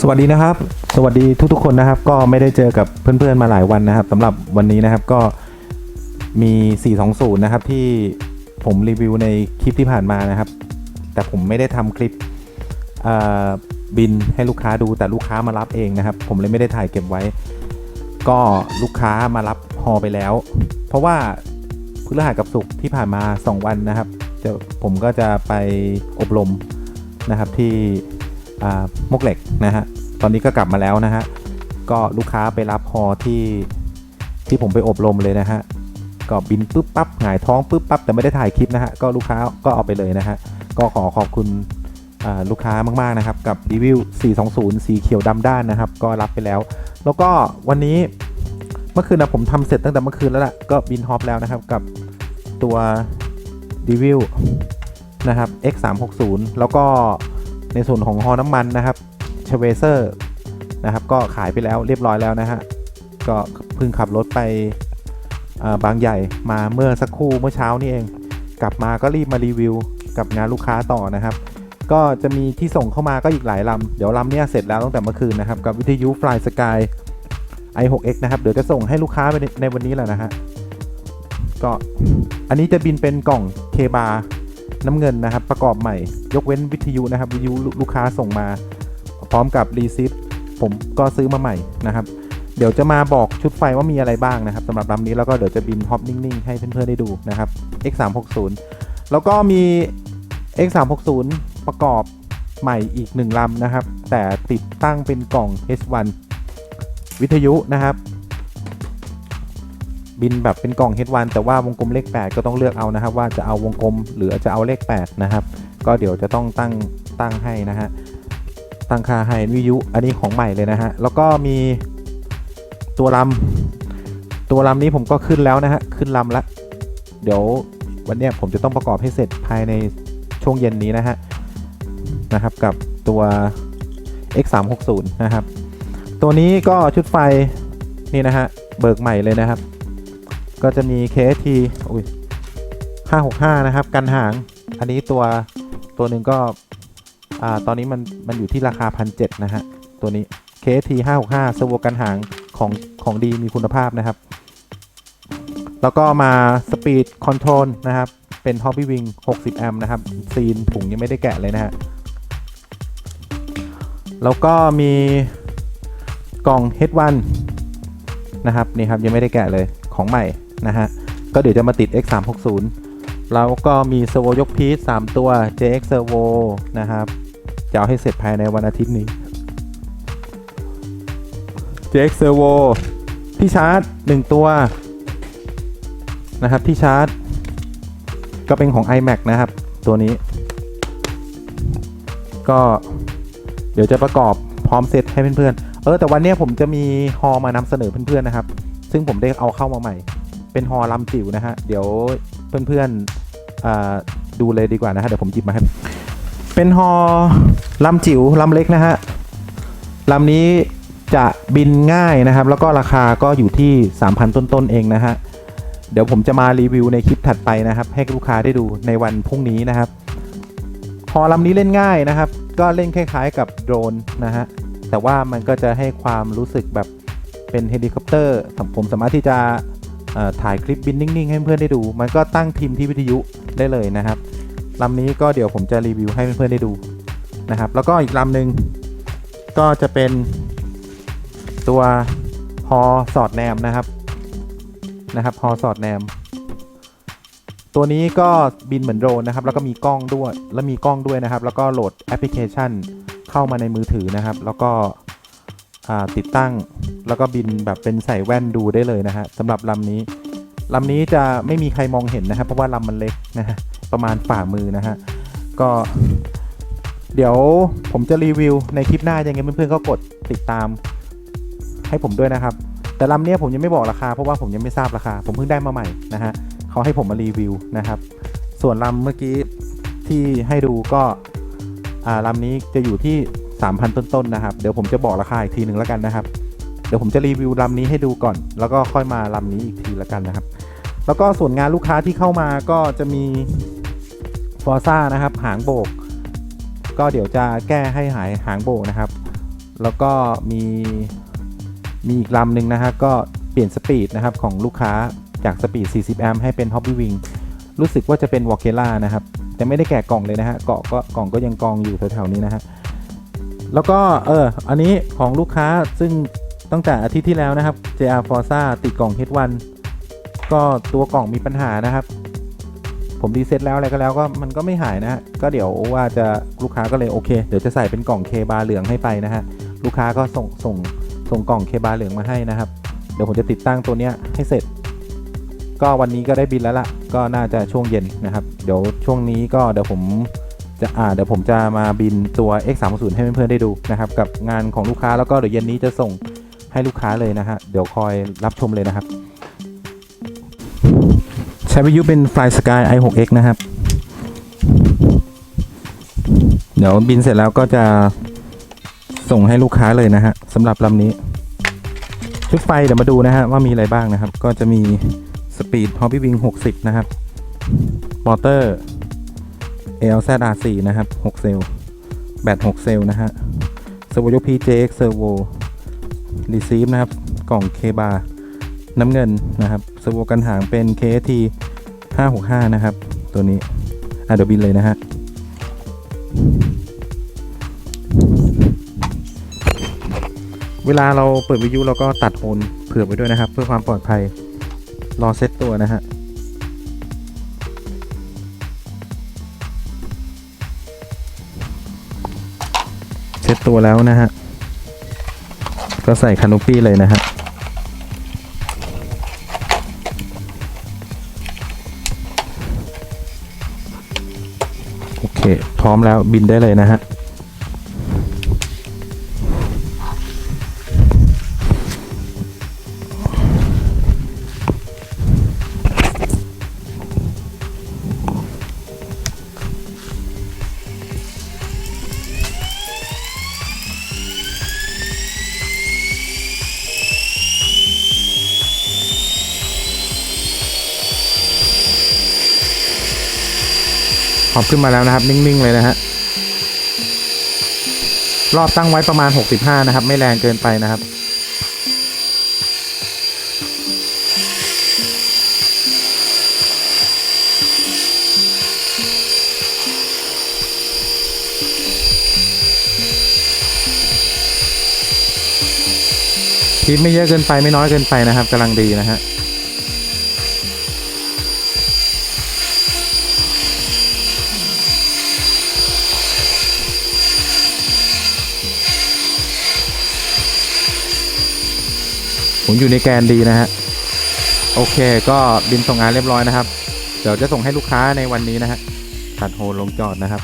สวัสดีนะครับ สวัสดีทุกๆคนนะครับ ก็ไม่ได้เจอกับเพื่อนๆมาหลายวันนะครับสำหรับวันนี้นะครับก็มี 420 นะครับที่ผมรีวิวในคลิปที่ผ่านมานะครับ แต่ผมไม่ได้ทำคลิปบินให้ลูกค้าดูแต่ลูกค้ามารับเองนะครับ ผมเลยไม่ได้ถ่ายเก็บไว้ ก็ลูกค้ามารับฮอไปแล้ว เพราะว่าพฤหัสกับศุกร์ที่ผ่านมา 2 วันนะครับจะผมก็จะไปอบรมนะครับที่ มกเหล็กนะฮะ ตอนนี้ก็กลับมาแล้วนะฮะ ก็ลูกค้าไปรับฮอที่ที่ผมไปอบรมเลยนะฮะ ก็บินปุ๊บปั๊บหงายท้องปุ๊บปั๊บแต่ไม่ได้ถ่ายคลิปนะฮะ ก็ลูกค้าก็เอาไปเลยนะฮะ ก็ขอขอบคุณลูกค้ามาก ๆ นะครับ กับรีวิว 420 สีเขียวดำด้านนะครับ ก็รับไปแล้ว แล้วก็วันนี้เมื่อคืนนะผมทำเสร็จตั้งแต่เมื่อคืนแล้วล่ะ ก็บินฮอปแล้วนะครับกับตัวรีวิวนะครับ X 3 6 0 แล้วก็ ในส่วนของฮอน้ำมันนะครับเชเวเซอร์นะครับก็ขายไปแล้วเรียบร้อยแล้วนะฮะก็เพิ่งขับรถไปบางใหญ่มาเมื่อสักครู่เมื่อเช้านี่เอง กลับมาก็รีบมารีวิว กับงานลูกค้าต่อนะครับ ก็จะมีที่ส่งเข้ามาก็อีกหลายลำ เดี๋ยวลำเนี้ยเสร็จแล้วตั้งแต่เมื่อคืนนะครับ กับวิทยุ Fly Sky i6x นะครับ เดี๋ยวจะส่งให้ลูกค้าไปในในวันนี้แหละนะฮะก็อันนี้จะบินเป็นกล่องเคบา น้ำเงินนะครับ ประกอบใหม่ ยกเว้นวิทยุนะครับ วิทยุลูกค้าส่งมา พร้อมกับรีซิปผมก็ซื้อมาใหม่นะครับ เดี๋ยวจะมาบอกชุดไฟว่ามีอะไรบ้างนะครับสำหรับลำนี้แล้วก็เดี๋ยวจะบินฮอปนิ่งๆให้เพื่อนๆได้ดูนะครับ X 3 6 0แล้วก็มี X 3 6 0ประกอบใหม่อีกหนึ่งลำนะครับ แต่ติดตั้งเป็นกล่อง H1 วิทยุนะครับ บินแบบเป็นกล่อง H1 แต่ว่าวงกลมเลข 8 ก็ต้องเลือกเอานะครับ ว่าจะเอาวงกลมหรือจะเอาเลข 8 นะครับ ก็เดี๋ยวจะต้องตั้งตั้งให้นะฮะตั้งค่าให้วิยุอันนี้ของใหม่เลยนะฮะแล้วก็มีตัวลำตัวลำนี้ผมก็ขึ้นแล้วนะฮะขึ้นลำละเดี๋ยววันนี้ผมจะต้องประกอบให้เสร็จภายในช่วงเย็นนี้นะฮะนะครับกับตัว X 3 6 0นะครับ ตัวนี้ก็ชุดไฟนี่นะฮะเบิกใหม่เลยนะครับ ก็จะมี KST อุ้ย565 นะครับ กันหาง อันนี้ตัวตัวหนึ่งก็อ่าตอนนี้มันมันอยู่ที่ราคา 1,700นะฮะ ตัวนี้ KST 565เซอร์โวกันหางของของดีมีคุณภาพนะครับ แล้วก็มา Speed Control นะครับ เป็น Hobby Wing 60 แอมป์นะครับ ซีนถุงยังไม่ได้แกะเลยนะฮะ แล้วก็มีกล่อง H1 นะครับนี่ครับยังไม่ได้แกะเลยของใหม่ นะฮะ ก็เดี๋ยวจะมาติด X 3 6 0แล้วก็มีเซอร์โวยกพีซ3ตัว JX Servo นะครับ จะเอาให้เสร็จภายในวันอาทิตย์นี้ JX Servo ที่ชาร์จ 1 ตัว นะครับ ที่ชาร์จ ก็เป็นของ iMac นะครับ ตัวนี้ ก็เดี๋ยวจะประกอบพร้อมเซตให้เพื่อนๆ เออแต่วันนี้ผมจะมีฮอมานำเสนอเพื่อนๆนะครับ ซึ่งผมได้เอาเข้ามาใหม่ เป็นฮอลำจิ๋วนะฮะ เดี๋ยวเพื่อนๆดูเลยดีกว่านะฮะ เดี๋ยวผมจิบมาให้ เป็นฮอลำจิ๋วลำเล็กนะฮะลำนี้จะบินง่ายนะครับ แล้วก็ราคาก็อยู่ที่ 3,000 ต้นๆเองนะฮะ เดี๋ยวผมจะมารีวิวในคลิปถัดไปนะครับ ให้ลูกค้าได้ดูในวันพรุ่งนี้นะครับฮอลำนี้เล่นง่ายนะครับ ก็เล่นคล้ายๆกับโดรนนะฮะ แต่ว่ามันก็จะให้ความรู้สึกแบบเป็นเฮลิคอปเตอร์ผมสามารถที่จะ ถ่ายคลิปบินนิ่งๆ ให้เพื่อนได้ดู มันก็ตั้งพิมพ์ที่วิทยุได้เลยนะครับลำนี้ก็เดี๋ยวผมจะรีวิวให้เพื่อนๆได้ดูนะครับ แล้วก็อีกลำหนึ่งก็จะเป็นตัวฮอสอดแนมนะครับนะครับฮอสอดแนม ตัวนี้ก็บินเหมือนโดรนนะครับ แล้วก็มีกล้องด้วย แล้วมีกล้องด้วยนะครับ แล้วก็โหลดแอปพลิเคชัน เข้ามาในมือถือนะครับ แล้วก็ ติดตั้ง แล้วก็บินแบบเป็นใส่แว่นดูได้เลยนะฮะสำหรับลำนี้ลำนี้จะไม่มีใครมองเห็นนะครับเพราะว่าลำมันเล็กนะฮะประมาณฝ่ามือนะฮะก็เดี๋ยวผมจะรีวิวในคลิปหน้ายังไงเพื่อนๆก็กดติดตามให้ผมด้วยนะครับ แต่ลำเนี้ยผมยังไม่บอกราคาเพราะว่าผมยังไม่ทราบราคา ผมเพิ่งได้มาใหม่นะฮะเขาให้ผมมารีวิวนะครับ ส่วนลำเมื่อกี้ที่ให้ดูก็อ่าลำนี้จะอยู่ที่ 3,000 ต้นๆนะครับ เดี๋ยวผมจะบอกราคาอีกทีหนึ่งแล้วกันนะครับ เดี๋ยวผมจะรีวิวลำนี้ให้ดูก่อน แล้วก็ค่อยมาลำนี้อีกทีแล้วกันนะครับ แล้วก็ส่วนงานลูกค้าที่เข้ามาก็จะมีฟอร์ซ่านะครับ หางโบก ก็เดี๋ยวจะแก้ให้หายหางโบกนะครับ แล้วก็มีมีอีกลำหนึ่งนะฮะก็เปลี่ยนสปีดนะครับของลูกค้าจากสปีด 40 แอมป์ให้เป็น Hobby Wing รู้สึกว่าจะเป็น w a l k e l a นะครับ แต่ไม่ได้แกะกล่องเลยนะฮะเกาะก็กล่องก็ยังกองอยู่แถวๆนี้นะฮะ แล้วก็เอออันนี้ของลูกค้าซึ่งตั้งแต่อาทิตย์ที่แล้วนะครับ JR Forza ติดกล่อง H1 ก็ตัวกล่องมีปัญหานะครับ ผมรีเซ็ตแล้วอะไรก็แล้วก็มันก็ไม่หายนะฮะก็เดี๋ยวว่าจะลูกค้าก็เลยโอเค เดี๋ยวจะใส่เป็นกล่องเคบาเหลืองให้ไปนะฮะลูกค้าก็ส่งส่งส่งกล่องเคบาเหลืองมาให้นะครับ เดี๋ยวผมจะติดตั้งตัวเนี้ยให้เสร็จ ก็วันนี้ก็ได้บินแล้วล่ะ ก็น่าจะช่วงเย็นนะครับ เดี๋ยวช่วงนี้ก็เดี๋ยวผม จะอ่าเดี๋ยวผมจะมาบินตัว X 3 0ให้เพื่อนๆได้ดูนะครับ กับงานของลูกค้าแล้วก็เดี๋ยวเย็นนี้จะส่งให้ลูกค้าเลยนะฮะเดี๋ยวคอยรับชมเลยนะครับ ใช้วิทยุเป็น Fly Sky i6x นะครับ เดี๋ยวบินเสร็จแล้วก็จะส่งให้ลูกค้าเลยนะฮะสำหรับลำนี้ ชุดไฟเดี๋ยวมาดูนะฮะว่ามีอะไรบ้างนะครับ ก็จะมี Speed Hobby Wing 60 นะครับมอเตอร์ LZR4 นะครับ 6 เซลล์ แบต 6 เซลล์นะฮะเซอร์โวยก PJX Servo Receive นะครับ กล่อง K bar น้ำเงินนะครับเซอร์โวกันหางเป็น KST 565 นะครับ ตัวนี้อะเดี๋ยวบินเลยนะฮะเวลาเราเปิดวิทยุเราก็ตัดโอนเผื่อไว้ด้วยนะครับ เพื่อความปลอดภัยรอเซตตัวนะฮะ ตัวแล้วนะฮะ ก็ใส่คานุปี้เลยนะฮะโอเค พร้อมแล้วบินได้เลยนะฮะ อบขึ้นมาแล้วนะครับ นิ่ง ๆ เลยนะฮะรอบตั้งไว้ประมาณ 65 นะครับ ไม่แรงเกินไปนะครับคลิปไม่เยอะเกินไปไม่น้อยเกินไปนะครับกำลังดีนะฮะ ผมอยู่ในแกนดีนะฮะ โอเคก็บินส่งงานเรียบร้อยนะครับ เดี๋ยวจะส่งให้ลูกค้าในวันนี้นะฮะตัดโฮลลงจอดนะครับ